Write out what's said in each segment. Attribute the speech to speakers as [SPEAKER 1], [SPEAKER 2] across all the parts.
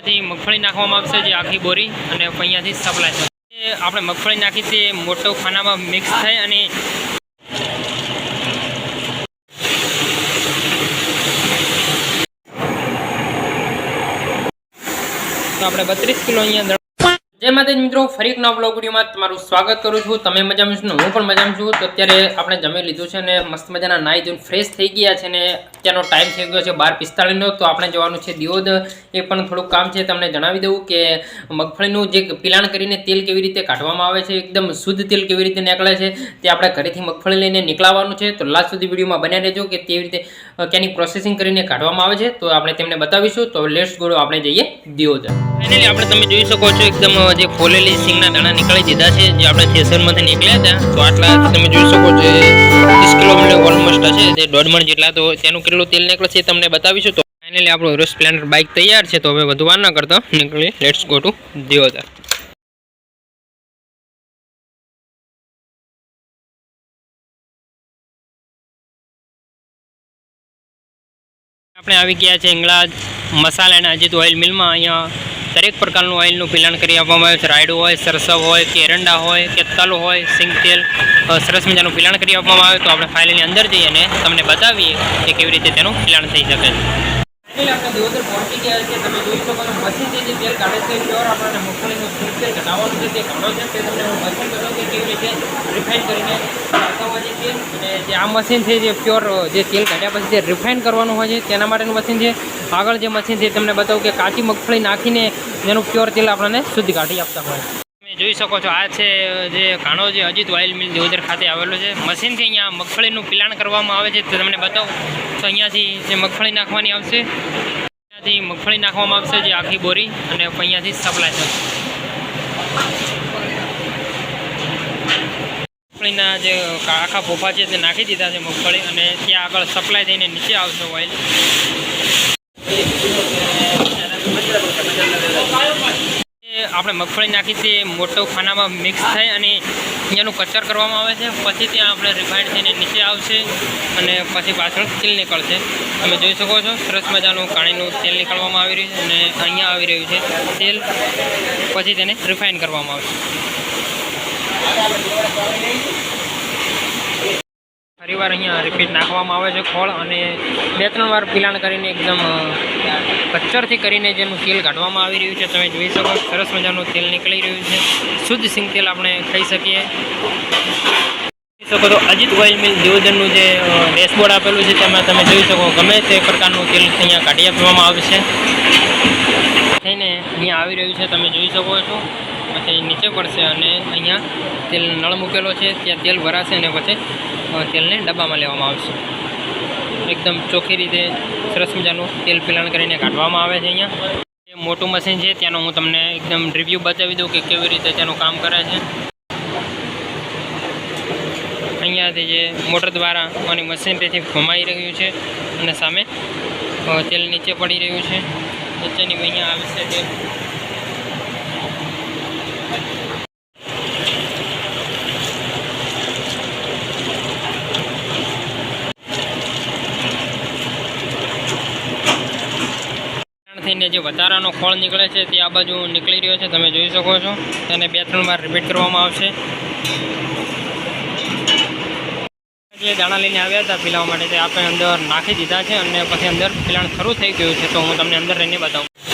[SPEAKER 1] અહીંયાથી મગફળી નાખવામાં આવશે જે આખી બોરી અને અહીંયાથી સપ્લાય થશે. આપણે મગફળી નાખી તે મોટો ખાનામાં મિક્સ થાય અને તો આપણે બત્રીસ કિલો અહીંયા જય માતાજી મિત્રો, ફરી એક નવા બ્લોગ વિડીયોમાં તમારું સ્વાગત કરું છું. તમે મજામાં છો હું પણ મજામાં છું. તો અત્યારે આપણે જમી લીધું છે ને, મસ્ત મજાના નાહી ધોઈને ફ્રેશ થઈ ગયા છે ને, અત્યારનો ટાઈમ થઈ ગયો છે બાર પિસ્તાળીસનો. તો આપણે જવાનું છે દિયોદ. એ પણ થોડુંક કામ છે, તમને જણાવી દઉં કે મગફળીનું જે પિલાણ કરીને તેલ કેવી રીતે કાઢવામાં આવે છે, એકદમ શુદ્ધ તેલ કેવી રીતે નીકળે છે, તે આપણે ઘરેથી મગફળી લઈને નીકળવાનું છે. તો લાસ્ટ સુધી વિડીયોમાં બન્યા રહેજો કે કેવી રીતે ક્યાંની પ્રોસેસિંગ કરીને કાઢવામાં આવે છે. તો આપણે તેમને બતાવીશું. તો લેટ્સ ગોળો આપણે જઈએ દિયોદ. ફાઇનલી આપણે તમે જોઈ શકો છો, એકદમ જે ફોલેલી સિંગના દાણા નીકળી દીધા છે, જે આપણે થેસરમાંથી નીકળ્યા હતા. તો આટલા તમે જોઈ શકો છો ત્રીસ કિલોમીટર ઓલમોસ્ટ હશે તે દોઢ મણ જેટલા તો તેનું કેટલું તેલ નીકળે છે તમને બતાવીશું. તો ફાઇનલી આપણું હીરો સ્પ્લેન્ડર બાઇક તૈયાર છે, તો હવે વધુ વાર ના કરતા, નીકળી લેટ્સ ગો ટુ દિયોદર આપણે આવી ગયા છે ઇંગળા મસાલા અને અજીત ઓઇલ મિલમાં અહીંયા દરેક પ્રકારનું ઓઇલનું પિલાણ કરી આપવામાં આવે છે. રાયડું હોય, સરસવ હોય, કે એરંડા હોય, કે તલ હોય, સિંગ તેલ સરસ મજાનું પિલાણ કરી આપવામાં આવે. તો આપણે ફાઇલની અંદર જઈ અને તમને બતાવીએ કે કેવી રીતે તેનું પિલાણ થઈ શકે છે. ફાઇનલી આપણે દિવોદર પહોંચી ગયા છે તમે જોઈ શકો છો મશીનથી જે તેલ કાઢે છે પ્યોર આપણને મગફળીનું શુદ્ધ તેલ કઢાવવાનું છે, તે ઘણો છે. તે તમને હું મશીન બતાવું કે કેવી રીતે રિફાઇન કરીને તેલ જે આ મશીન છે, જે પ્યોર જે તેલ કાઢ્યા પછી જે રિફાઇન કરવાનું હોય છે, તેના માટેનું મશીન છે. આગળ જે મશીન છે તમને બતાવું કે કાચી મગફળી નાખીને જેનું પ્યોર તેલ આપણને શુદ્ધ કાઢી આપતા હોય. જોઈ શકો છો, આ છે જે કાણો જે અજીત ઓઇલ મિલ દેવદર ખાતે આવેલો છે. મશીનથી અહીંયા મગફળીનું પિલાણ કરવામાં આવે છે, તો તમને બતાવું. તો અહીંયાથી જે મગફળી નાખવાની આવશે, અહીંયાથી મગફળી નાખવામાં આવશે જે આખી બોરી અને અહીંયાથી સપ્લાય થશે. મગફળીના જે આખા ફોફા છે તે નાખી દીધા છે મગફળી અને ત્યાં આગળ સપ્લાય થઈને નીચે આવશે ઓઇલ એ આપણે મગફળી નાખી તે મોટો ખાનામાં મિક્સ થાય અને અહીંયાનું કચર કરવામાં આવે છે. પછી ત્યાં આપણે રિફાઇન્ડ થઈને નીચે આવશે અને પછી પાછળ તેલ નીકળશે. તમે જોઈ શકો છો, સરસ મજાનું કાણીનું તેલ નીકળવામાં આવી રહ્યું છે અને અહીંયા આવી રહ્યું છે તેલ. પછી તેને રિફાઇન કરવામાં આવશે. ફરીવાર અહીંયા રિપીટ નાખવામાં આવે છે ખોળ અને બે ત્રણ વાર પિલાણ કરીને એકદમ કચ્ચરથી કરીને જેનું તેલ કાઢવામાં આવી રહ્યું છે, તમે જોઈ શકો સરસ મજાનું તેલ નીકળી રહ્યું છે. શુદ્ધ સિંગ તેલ આપણે ખાઈ શકીએ. શકો તો અજીત ઓઇલ મિલ દિયોદરનું જે ડેશબોર્ડ આપેલું છે, તેમાં તમે જોઈ શકો, ગમે તે પ્રકારનું તેલ અહીંયા કાઢી આપવામાં આવશે. થઈને અહીંયા આવી રહ્યું છે, તમે જોઈ શકો છો. પછી નીચે પડશે અને અહીંયા તેલ નળ મૂકેલો છે, ત્યાં તેલ ભરાશે અને પછી તેલને ડબ્બામાં લેવામાં આવશે. એકદમ ચોખ્ખી રીતે સરસ મજાનું તેલ પિલાણ કરીને કાઢવામાં આવે છે અહીંયા. મોટું મશીન છે, ત્યાંનો હું તમને એકદમ રિવ્યૂ બતાવી દઉં કે કેવી રીતે તેનું કામ કરે છે. અહીંયાથી જે મોટર દ્વારા આની મશીનરીથી ઘમાઈ રહ્યું છે અને સામે તેલ નીચે પડી રહ્યું છે. નીચેની અહીંયા આવશે તે જે વધારાનો ખોળ નીકળે છે તે આ બાજુ નીકળી રહ્યો છે, તમે જોઈ શકો છો. તેને બે ત્રણ વાર રિપીટ કરવામાં આવશે. જે દાણા લઈને આવ્યા હતા પીલાવા માટે તે આપણે અંદર નાખી દીધા છે અને પછી અંદર પીલાણ શરૂ થઈ ગયું છે, તો હું તમને અંદર રહીને બતાવું.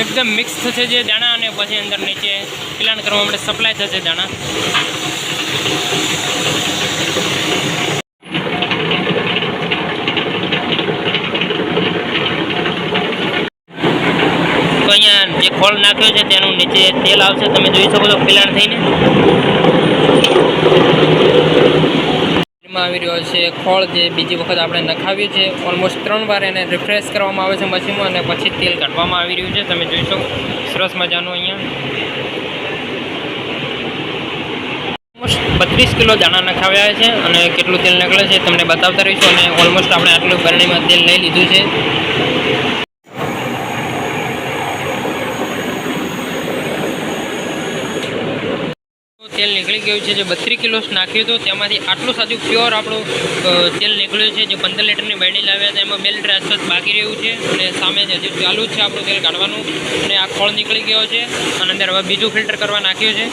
[SPEAKER 1] એકદમ મિક્સ થશે જે દાણા અને પછી અંદર નીચે પિલાણ કરવા માટે સપ્લાય થશે દાણા. તો અહીંયા જે ખોળ નાખ્યો છે તેનું નીચે તેલ આવશે. તમે જોઈ શકો છો, પિલાણ થઈને. એમાં આવી રહ્યો છે. ખોળ જે બીજી વખત આપણે નખાવ્યું છે ઓલમોસ્ટ ત્રણ વાર એને રિફ્રેશ કરવામાં આવે છે મશીનમાં અને પછી તેલ કાઢવામાં આવી રહ્યું છે. તમે જોઈ શકો, સરસ મજાનું અહીંયા. ઓલમોસ્ટ બત્રીસ કિલો દાણા નખાવ્યા છે અને કેટલું તેલ નીકળે છે તમને બતાવતા રહીશું. અને ઓલમોસ્ટ આપણે આટલું ભરણીમાં તેલ લઈ લીધું છે. તેલ નીકળી ગયું છે, જે બત્રીસ કિલો નાખ્યું હતું, તેમાંથી આટલું સાચું પ્યોર આપણું તેલ નીકળ્યું છે, જે પંદર લીટરની બેડી લાવ્યા હતા, એમાં બે લીટર આસપાસ બાકી રહ્યું છે અને સામે જે હજુ ચાલુ જ છે આપણું તેલ કાઢવાનું અને આ ખોળ નીકળી ગયો છે અને અંદર હવે બીજું ફિલ્ટર કરવા નાખ્યું છે.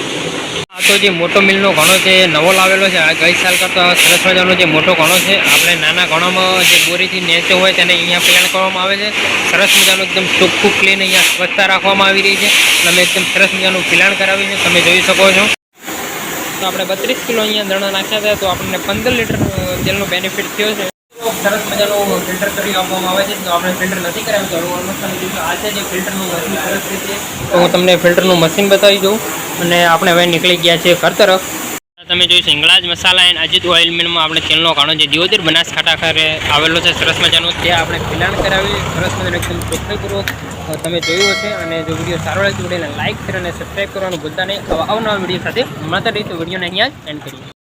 [SPEAKER 1] આ તો જે મોટો મિલનો ઘણો છે, એ નવો લાવેલો છે, આ ગઈ સાલ કરતાં સરસ મજાનો જે મોટો ઘણો છે, આપણે નાના ઘણોમાં જે બોરીથી નેચો હોય તેને અહીંયા પ્લાન કરવામાં આવે છે, સરસ મજાનું એકદમ ચોખ્ખું ક્લીન અહીંયા સ્વચ્છતા રાખવામાં આવી રહી છે, અને અમે એકદમ સરસ મજાનું પિલાણ કરાવી છે તમે જોઈ શકો છો. તો આપણે બત્રીસ કિલો અહીંયા દણા નાખ્યા હતા તો આપણને પંદર લીટર તેલનો બેનિફિટ થયો છે. સરસ મજાનું ફિલ્ટર કરી આપવામાં આવે છે, તો આપણે ફિલ્ટર નથી કરાવ્યું તો આ છે જે ફિલ્ટરનું મશીન સરસ રીતે તો. હું તમને ફિલ્ટરનું મશીન બતાવી દઉં અને આપણે હવે નીકળી ગયા છીએ ઘર તરફ. તમે જોઈ સિંગલાજ મસાલા એન્ડ અજીત ઓઇલ મિલમાં આપણે તેલનો કાણો જે દિયોદર બનાસકાંઠા ખાતે આવેલો છે, સરસ મજાનો. તે આપણે પિલાણ કરાવી, સરસ મજાનું એકદમ ચોખ્ખાઈપૂર્વક તમે જોયું હશે અને જો વીડિયો સારો લાગે તો વિડીયોને લાઇક કરી અને સબસ્ક્રાઈબ કરવાનું ભૂલતા નહીં. આવા અવનવા વીડિયો સાથે મળતા રહીશું. વિડીયોને અહીંયા જ એન્ડ કરીએ.